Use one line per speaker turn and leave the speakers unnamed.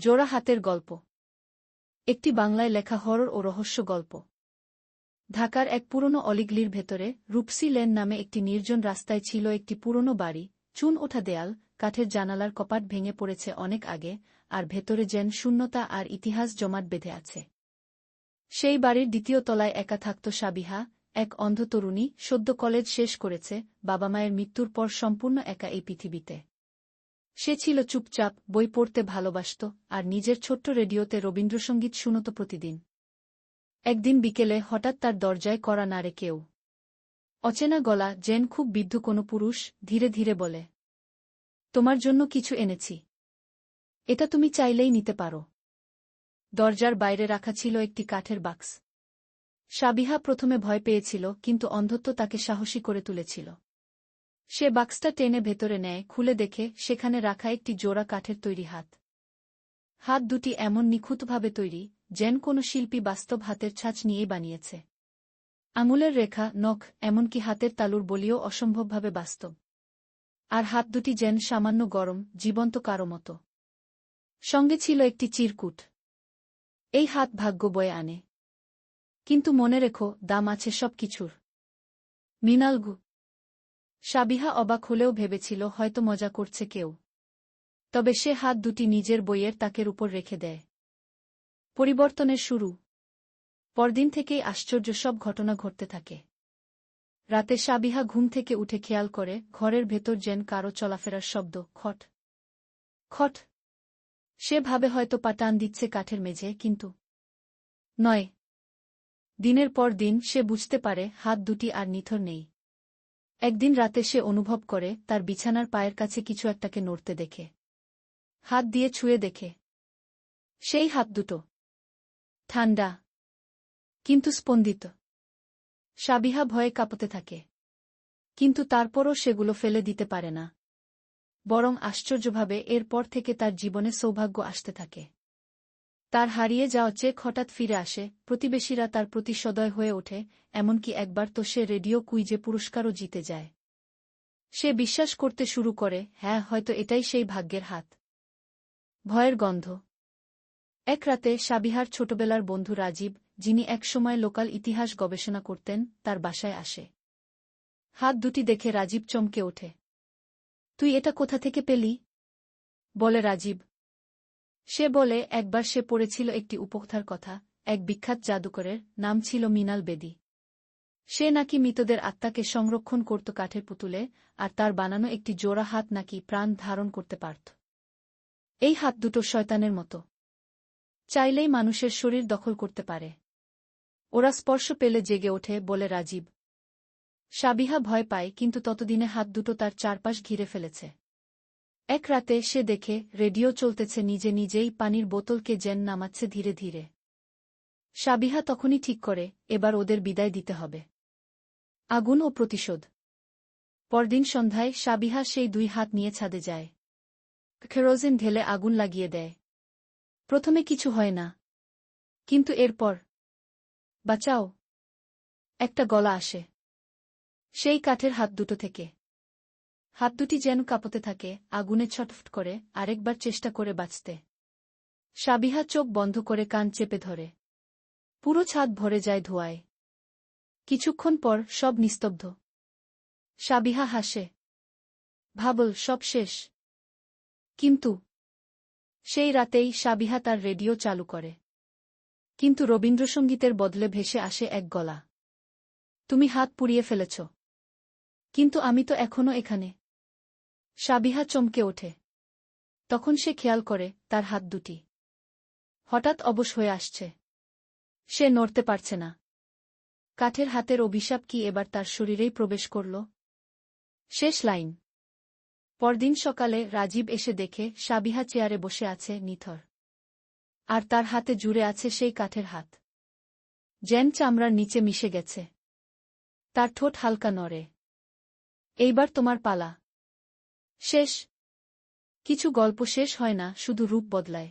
জোড়া হাতের গল্প। একটি বাংলায় লেখা হরর ও রহস্য গল্প। ঢাকার এক পুরনো অলিগলির ভেতরে রূপসি লেন নামে একটি নির্জন রাস্তায় ছিল একটি পুরনো বাড়ি, চুন ওঠা দেয়াল, কাঠের জানালার কপাট ভেঙে পড়েছে অনেক আগে, আর ভেতরে যেন শূন্যতা আর ইতিহাস জমাট বেঁধে আছে। সেই বাড়ির দ্বিতীয় তলায় একা থাকত সাবিহা, এক অন্ধ তরুণী, সদ্য কলেজ শেষ করেছে, বাবা মায়ের মৃত্যুর পর সম্পূর্ণ একা এই পৃথিবীতে। সে ছিল চুপচাপ, বই পড়তে ভালোবাসত, আর নিজের ছোট্ট রেডিওতে রবীন্দ্রসঙ্গীত শুনত প্রতিদিন। একদিন বিকেলে হঠাৎ তার দরজায় করা নাড়ে কেউ অচেনা গলা জেন খুব বিদ্ধ কোনো পুরুষ, ধীরে ধীরে বলে, তোমার জন্য কিছু এনেছি। এটা তুমি চাইলেই নিতে পারো। দরজার বাইরে রাখা ছিল একটি কাঠের বাক্স। সাবিহা প্রথমে ভয় পেয়েছিল, কিন্তু অন্ধত্ব তাকে সাহসী করে তুলেছিল। সে বাক্সটা টেনে ভেতরে নেয়, খুলে দেখে সেখানে রাখা একটি জোড়া কাঠের তৈরি হাত। হাত দুটি এমন নিখুঁতভাবে তৈরি, যেন কোনো শিল্পী বাস্তব হাতের ছাঁচ নিয়েই বানিয়েছে। আঙুলের রেখা, নখ, এমনকি হাতের তালুর বলিও অসম্ভবভাবে বাস্তব। আর হাত দুটি যেন সামান্য গরম, জীবন্ত কারও মতো। সঙ্গে ছিল একটি চিরকুট। এই হাত ভাগ্য বয়ে আনে। কিন্তু মনে রেখো, দাম আছে সব কিছুর মৃণালগু সাবিহা অবাক হলেও ভেবেছিল, হয়তো মজা করছে কেউ। তবে সে হাত দুটি নিজের বইয়ের তাকের উপর রেখে দেয়। পরিবর্তনের শুরু। পরদিন থেকেই আশ্চর্য সব ঘটনা ঘটতে থাকে। রাতে সাবিহা ঘুম থেকে উঠে খেয়াল করে, ঘরের ভেতর যেন কারও চলাফেরার শব্দ, খট। খট। সে ভাবে হয়তো পা টান দিচ্ছে কাঠের মেঝে, কিন্তু নয়। দিনের পর দিন সে বুঝতে পারে, হাত দুটি আর নিথর নেই। একদিন রাতে সে অনুভব করে, তার বিছানার পায়ের কাছে কিছু একটাকে নড়তে দেখে। হাত দিয়ে ছুঁয়ে দেখে। সেই হাত দুটো। ঠান্ডা। কিন্তু স্পন্দিত। সাবিহা ভয়ে কাঁপতে থাকে। কিন্তু তারপরও সেগুলো ফেলে দিতে পারে না। বরং আশ্চর্যভাবে এরপর থেকে তার জীবনে সৌভাগ্য আসতে থাকে। তার হারিয়ে যাওয়া চেক হঠাৎ ফিরে আসে, প্রতিবেশীরা তার প্রতি সদয় হয়ে ওঠে, এমনকি একবার তো সে রেডিও কুইজে পুরস্কারও জিতে যায়। সে বিশ্বাস করতে শুরু করে হ্যাঁ হয়তো এটাই সেই ভাগ্যের হাত। ভয়ের গন্ধ। এক রাতে সাবিহার ছোটবেলার বন্ধু রাজীব, যিনি একসময় লোকাল ইতিহাস গবেষণা করতেন, তার বাসায় আসে। হাত দুটি দেখে রাজীব চমকে ওঠে। তুই এটা কোথা থেকে পেলি? বলে রাজীব। সে বলে, একবার সে পড়েছিল একটি উপকথার কথা, এক বিখ্যাত জাদুকরের, নাম ছিল মিনাল বেদি। সে নাকি মৃতদের আত্মাকে সংরক্ষণ করত কাঠের পুতুলে, আর তার বানানো একটি জোড়া হাত নাকি প্রাণ ধারণ করতে পারত। এই হাত দুটো শয়তানের মতো। চাইলেই মানুষের শরীর দখল করতে পারে। ওরা স্পর্শ পেলে জেগে ওঠে, বলে রাজীব। সাবিহা ভয় পায়, কিন্তু ততদিনে হাত দুটো তার চারপাশ ঘিরে ফেলেছে। এক রাতে সে দেখে রেডিও চলতেছে নিজে নিজেই পানির বোতলকে জেন নামাচ্ছে ধীরে ধীরে। সাবিহা তখনই ঠিক করে, এবার ওদের বিদায় দিতে হবে। আগুন ও প্রতিশোধ। পরদিন সন্ধ্যায় সাবিহা সেই দুই হাত নিয়ে ছাদে যায়। খেরোজিন ঢেলে আগুন লাগিয়ে দেয়। প্রথমে কিছু হয় না। কিন্তু এরপর, বাঁচাও। একটা গলা আসে। সেই কাঠের হাত দুটো থেকে। হাত দুটি যেন কাঁপতে থাকে, আগুনে ছটফট করে, আরেকবার চেষ্টা করে বাঁচতে। সাবিহা চোখ বন্ধ করে কান চেপে ধরে। পুরো ছাদ ভরে যায় ধোয়ায়। কিছুক্ষণ পর সব নিস্তব্ধ। সাবিহা হাসে। ভাবল, সব শেষ। কিন্তু সেই রাতেই সাবিহা তার রেডিও চালু করে। কিন্তু রবীন্দ্রসঙ্গীতের বদলে ভেসে আসে এক গলা। তুমি হাত পুড়িয়ে ফেলেছ। কিন্তু আমি তো এখনও এখানে। সাবিহা চমকে ওঠে। তখন সে খেয়াল করে তার হাত দুটি। হঠাৎ অবশ হয়ে আসছে। সে নড়তে পারছে না। কাঠের হাতের অভিশাপ কি এবার তার শরীরেই প্রবেশ করল? শেষ লাইন। পরদিন সকালে রাজীব এসে দেখে সাবিহা চেয়ারে বসে আছে নিথর। আর তার হাতে জুড়ে আছে সেই কাঠের হাত। জেন চামড়ার নিচে মিশে গেছে। তার ঠোঁট হালকা নড়ে। এইবার তোমার পালা। শেষ। কিছু গল্প শেষ হয় না শুধু রূপ বদলায়।